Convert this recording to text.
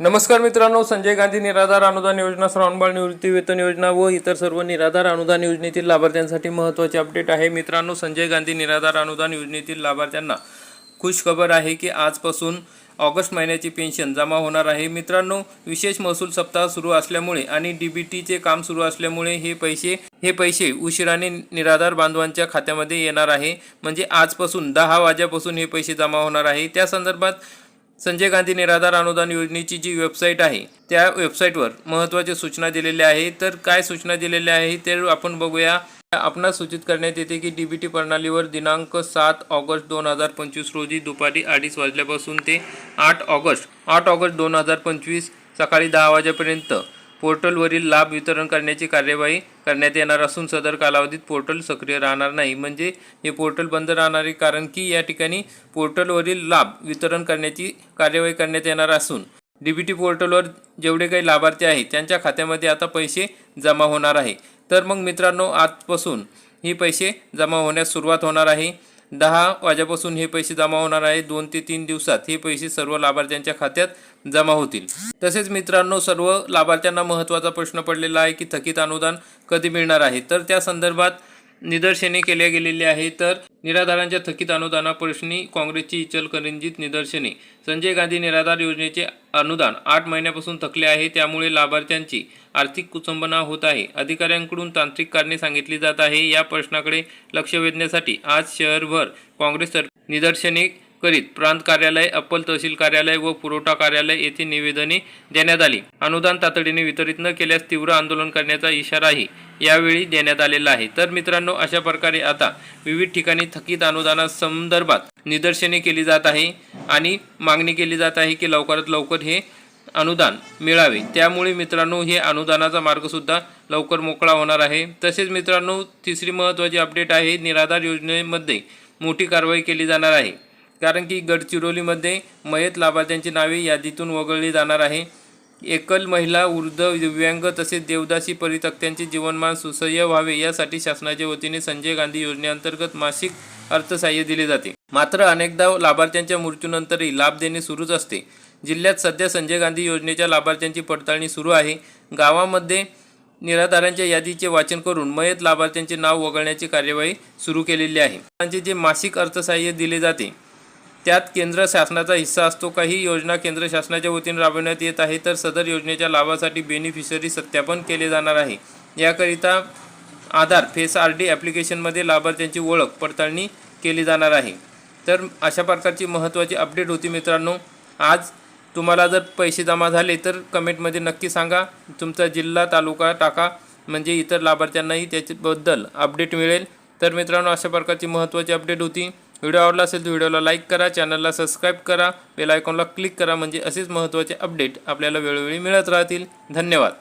नमस्कार मित्रांनो संजय गांधी निराधार अनुदान योजना श्रावणबाळ निवृत्ती वेतन योजना व इतर सर्व निराधार अनुदान योजनेतील लाभार्थ्यांसाठी महत्त्वाचे अपडेट आहे. मित्रांनो संजय गांधी निराधार अनुदान योजनेतील लाभार्थ्यांना खुश खबर आहे की आजपासून ऑगस्ट महिन्याची पेन्शन जमा होणार आहे. मित्रांनो विशेष महसूल सप्ताह सुरू असल्यामुळे आणि डी बी टीचे काम सुरू असल्यामुळे हे पैसे हे पैसे उशिराने निराधार बांधवांच्या खात्यामध्ये येणार आहे. म्हणजे आजपासून दहा वाजेपासून हे पैसे जमा होणार आहे. त्या संदर्भात संजय गांधी निराधार अनुदान योजनेची जी वेबसाईट आहे त्या वेबसाईटवर महत्त्वाच्या सूचना दिलेल्या आहे तर काय सूचना दिलेल्या आहे ते आपण बघूया. आपणास सूचित करण्यात येते की डी बी टी प्रणालीवर दिनांक सात ऑगस्ट दोन हजार पंचवीस रोजी दुपारी अडीच वाजल्यापासून ते आठ ऑगस्ट आठ ऑगस्ट दोन हजार पंचवीस सकाळी दहा वाजेपर्यंत पोर्टलवरील लाभ वितरण करण्याची कार्यवाही करण्यात येणार असून सदर कालावधीत पोर्टल सक्रिय राहणार नाही. म्हणजे हे पोर्टल बंद राहणार आहे कारण की या ठिकाणी पोर्टलवरील लाभ वितरण करण्याची कार्यवाही करण्यात येणार असून डीबीटी पोर्टलवर जेवढे काही लाभार्थी आहेत त्यांच्या खात्यामध्ये आता पैसे जमा होणार आहे. तर मग मित्रांनो आजपासून हे पैसे जमा होण्यास सुरुवात होणार आहे. दहा वाजेपासून हे पैसे जमा होणार आहे. दोन ते तीन दिवसात हे पैसे सर्व लाभार्थ्यांच्या खात्यात जमा होतील. तसेच मित्रांनो सर्व लाभार्थ्यांना महत्त्वाचा प्रश्न पडलेला आहे की थकीत अनुदान कधी मिळणार आहे? तर त्या संदर्भात निदर्शने केल्या गेलेली आहे तर निराधारांच्या थकीत अनुदानाप्रश्नी काँग्रेसची इचलकरंजीत निदर्शने. संजय गांधी निराधार योजनेचे अनुदान आठ महिन्यापासून थकले आहे. त्यामुळे लाभार्थ्यांची आर्थिक कुचंबना होत आहे. अधिकाऱ्यांकडून तांत्रिक कारणे सांगितली जात आहे. या प्रश्नाकडे लक्ष वेधण्यासाठी आज शहरभर काँग्रेस निदर्शने करीत. प्रांत कार्यालय अप्पल तहसील कार्यालय व पुरवठा कार्यालय येथे निवेदने देण्यात आली. अनुदान तातडीने वितरित न केल्यास तीव्र आंदोलन करण्याचा इशाराही यावेळी देण्यात आलेला आहे. तर मित्रांनो अशा प्रकारे आता विविध ठिकाणी थकीत अनुदानासंदर्भात निदर्शने केली जात आहे आणि मागणी केली जात आहे की लवकरात लवकर हे अनुदान मिळावे. त्यामुळे मित्रांनो हे अनुदानाचा मार्गसुद्धा लवकर मोकळा होणार आहे. तसेच मित्रांनो तिसरी महत्त्वाची अपडेट आहे निराधार योजनेमध्ये मोठी कारवाई केली जाणार आहे. कारण की गडचिरोलीमध्ये मयत लाभार्थ्यांची नावे यादीतून वगळली जाणार आहे. एकल महिला वृद्ध दिव्यांग तसेच देवदासी परितक्त्यांचे जीवनमान सुसह्य व्हावे यासाठी शासनाच्या वतीने संजय गांधी योजनेअंतर्गत मासिक अर्थसहाय्य दिले जाते. मात्र अनेकदा लाभार्थ्यांच्या मृत्यूनंतरही लाभ देणे सुरूच असते. जिल्ह्यात सध्या संजय गांधी योजनेच्या लाभार्थ्यांची पडताळणी सुरू आहे. गावामध्ये निराधारांच्या यादीचे वाचन करून मयत लाभार्थ्यांचे नाव वगळण्याची कार्यवाही सुरू केलेली आहे. त्यांचे जे मासिक अर्थसहाय्य दिले जाते. त्यात केंद्र शासनाचा हिस्सा असतो. काही योजना केंद्र शासनाच्या वतीने राबवण्यात येत आहे. तर सदर योजनेच्या लाभासाठी बेनिफिशरी सत्यापन केले जाणार आहे. याकरिता आधार फेस आर डी ॲप्लिकेशनमध्ये लाभार्थ्यांची ओळख पडताळणी केली जाणार आहे. तर अशा प्रकारची महत्त्वाची अपडेट होती मित्रांनो. आज तुम्हाला जर पैसे जमा झाले तर कमेंटमध्ये नक्की सांगा. तुमचा जिल्हा तालुका टाका म्हणजे इतर लाभार्थ्यांनाही त्याच्याबद्दल अपडेट मिळेल. तर मित्रांनो अशा प्रकारची महत्त्वाची अपडेट होती. व्हिडिओ आवडला असेल तर व्हिडिओला लाईक करा चॅनलला सबस्क्राईब करा बेल आयकॉनला क्लिक करा म्हणजे असेच महत्त्वाचे अपडेट आपल्याला वेळोवेळी मिळत राहतील. धन्यवाद.